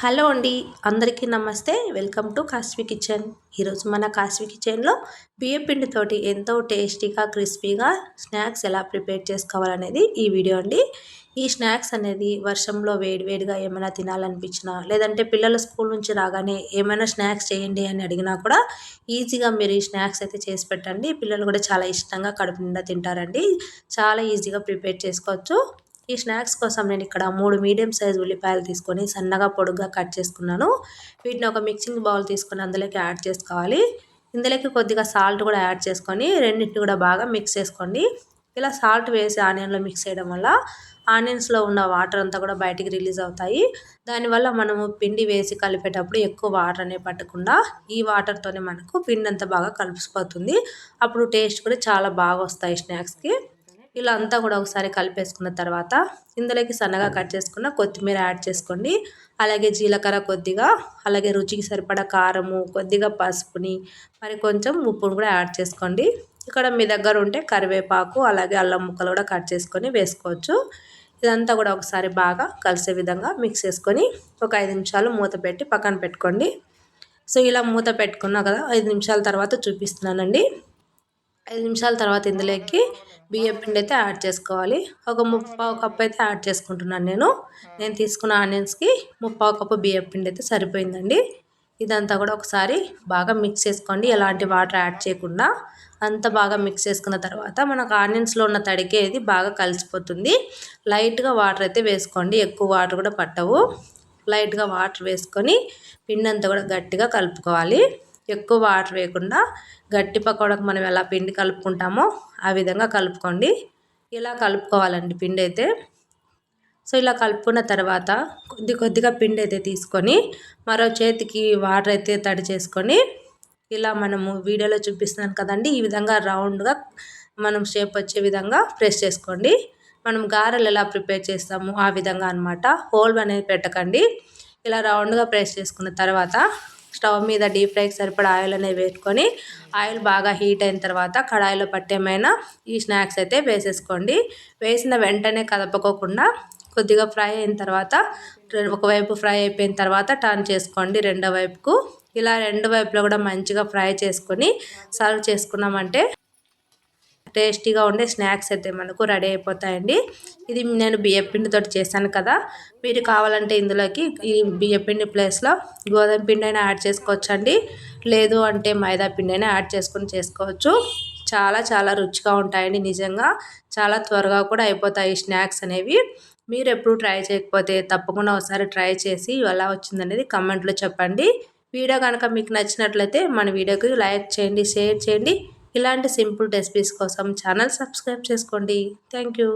Hello అండి అందరికీ నమస్తే. Welcome to Kasvi kitchen. ఈరోజు మన కాస్వి కిచెన్లో బియ్యం పిండితోటి ఎంతో టేస్టీగా క్రిస్పీగా స్నాక్స్ ఎలా ప్రిపేర్ చేసుకోవాలనేది ఈ వీడియో అండి. ఈ స్నాక్స్ అనేది వర్షంలో వేడివేడిగా ఏమైనా తినాలనిపించినా లేదంటే పిల్లలు స్కూల్ నుంచి రాగానే ఏమైనా స్నాక్స్ చేయండి అని అడిగినా కూడా ఈజీగా మీరు ఈ స్నాక్స్ అయితే చేసి పెట్టండి. పిల్లలు కూడా చాలా ఇష్టంగా కడుపు నిండా తింటారండి. చాలా ఈజీగా ప్రిపేర్ చేసుకోవచ్చు. ఈ స్నాక్స్ కోసం నేను ఇక్కడ మూడు మీడియం సైజ్ ఉల్లిపాయలు తీసుకొని సన్నగా పొడుగ్గా కట్ చేసుకున్నాను. వీటిని ఒక మిక్సింగ్ బౌల్ తీసుకొని అందులోకి యాడ్ చేసుకోవాలి. ఇందులోకి కొద్దిగా సాల్ట్ కూడా యాడ్ చేసుకొని రెండింటిని కూడా బాగా మిక్స్ చేసుకోండి. ఇలా సాల్ట్ వేసి ఆనియన్లో మిక్స్ చేయడం వల్ల ఆనియన్స్లో ఉన్న వాటర్ అంతా కూడా బయటికి రిలీజ్ అవుతాయి. దానివల్ల మనము పిండి వేసి కలిపేటప్పుడు ఎక్కువ వాటర్ అనే పట్టకుండా ఈ వాటర్తోనే మనకు పిండి అంతా బాగా కలిసిపోతుంది. అప్పుడు టేస్ట్ కూడా చాలా బాగా వస్తాయి స్నాక్స్కి. ఇలా అంతా కూడా ఒకసారి కలిపేసుకున్న తర్వాత ఇందులోకి సన్నగా కట్ చేసుకున్న కొత్తిమీర యాడ్ చేసుకోండి. అలాగే జీలకర్ర కొద్దిగా అలాగే రుచికి సరిపడా కారము కొద్దిగా పసుపుని మరి కొంచెం ఉప్పును కూడా యాడ్ చేసుకోండి. ఇక్కడ మీ దగ్గర ఉంటే కరివేపాకు అలాగే అల్లం ముక్కలు కూడా కట్ చేసుకొని వేసుకోవచ్చు. ఇదంతా కూడా ఒకసారి బాగా కలిసే విధంగా మిక్స్ చేసుకొని ఒక ఐదు నిమిషాలు మూత పెట్టి పక్కన పెట్టుకోండి. సో ఇలా మూత పెట్టుకున్నా కదా ఐదు నిమిషాల తర్వాత చూపిస్తున్నానండి. ఐదు నిమిషాల తర్వాత ఇందులోకి బియ్యం పిండి అయితే యాడ్ చేసుకోవాలి. ఒక ముప్పావు కప్ అయితే యాడ్ చేసుకుంటున్నాను నేను. నేను తీసుకున్న ఆనియన్స్కి ముప్పావు కప్పు బియ్యం పిండి అయితే సరిపోయిందండి. ఇదంతా కూడా ఒకసారి బాగా మిక్స్ చేసుకోండి. ఎలాంటి వాటర్ యాడ్ చేయకుండా అంత బాగా మిక్స్ చేసుకున్న తర్వాత మనకు ఆనియన్స్లో ఉన్న తడికే ఇది బాగా కలిసిపోతుంది. లైట్గా వాటర్ అయితే వేసుకోండి. ఎక్కువ వాటర్ కూడా పట్టవు. లైట్గా వాటర్ వేసుకొని పిండి అంతా కూడా గట్టిగా కలుపుకోవాలి. ఎక్కువ వాటర్ వేయకుండా గట్టి పకోడకు మనం ఎలా పిండి కలుపుకుంటామో ఆ విధంగా కలుపుకోండి. ఇలా కలుపుకోవాలండి పిండి అయితే సో ఇలా కలుపుకున్న తర్వాత కొద్ది కొద్దిగా పిండి అయితే తీసుకొని మరో చేతికి వాటర్ అయితే తడి చేసుకొని ఇలా మనము వీడియోలో చూపిస్తున్నాను కదండి ఈ విధంగా రౌండ్గా మనం షేప్ వచ్చే విధంగా ప్రెస్ చేసుకోండి. మనం గారెలు ఎలా ప్రిపేర్ చేస్తాము ఆ విధంగా అనమాట హోల్ అనేది పెట్టకండి. ఇలా రౌండ్గా ప్రెస్ చేసుకున్న తర్వాత స్టవ్ మీద డీప్ ఫ్రైకి సరిపడా ఆయిల్ అనేది వేసుకొని ఆయిల్ బాగా హీట్ అయిన తర్వాత కడాయిలో పట్టేమైనా ఈ స్నాక్స్ అయితే వేసేసుకోండి. వేసిన వెంటనే కదపకోకుండా కొద్దిగా ఫ్రై అయిన తర్వాత ఒకవైపు ఫ్రై అయిపోయిన తర్వాత టర్న్ చేసుకోండి రెండో వైపుకు. ఇలా రెండు వైపులో కూడా మంచిగా ఫ్రై చేసుకొని సర్వ్ చేసుకున్నామంటే టేస్టీగా ఉండే స్నాక్స్ అయితే మనకు రెడీ అయిపోతాయండి. ఇది నేను బియ్యపిండితో చేశాను కదా. మీరు కావాలంటే ఇందులోకి ఈ బియ్యపిండి ప్లేస్లో గోధుమ పిండి అయినా యాడ్ చేసుకోవచ్చు అండి లేదు అంటే మైదా పిండి అయినా యాడ్ చేసుకొని చేసుకోవచ్చు. చాలా చాలా రుచిగా ఉంటాయండి నిజంగా. చాలా త్వరగా కూడా అయిపోతాయి స్నాక్స్ అనేవి. మీరు ఎప్పుడు ట్రై చేయకపోతే తప్పకుండా ఒకసారి ట్రై చేసి ఎలా వచ్చిందనేది కమెంట్లో చెప్పండి. వీడియో కనుక మీకు నచ్చినట్లయితే మన వీడియోకి లైక్ చేయండి షేర్ చేయండి. ఇలాంటి సింపుల్ రెసిపీస్ కోసం ఛానల్ సబ్స్క్రైబ్ చేసుకోండి. Thank you.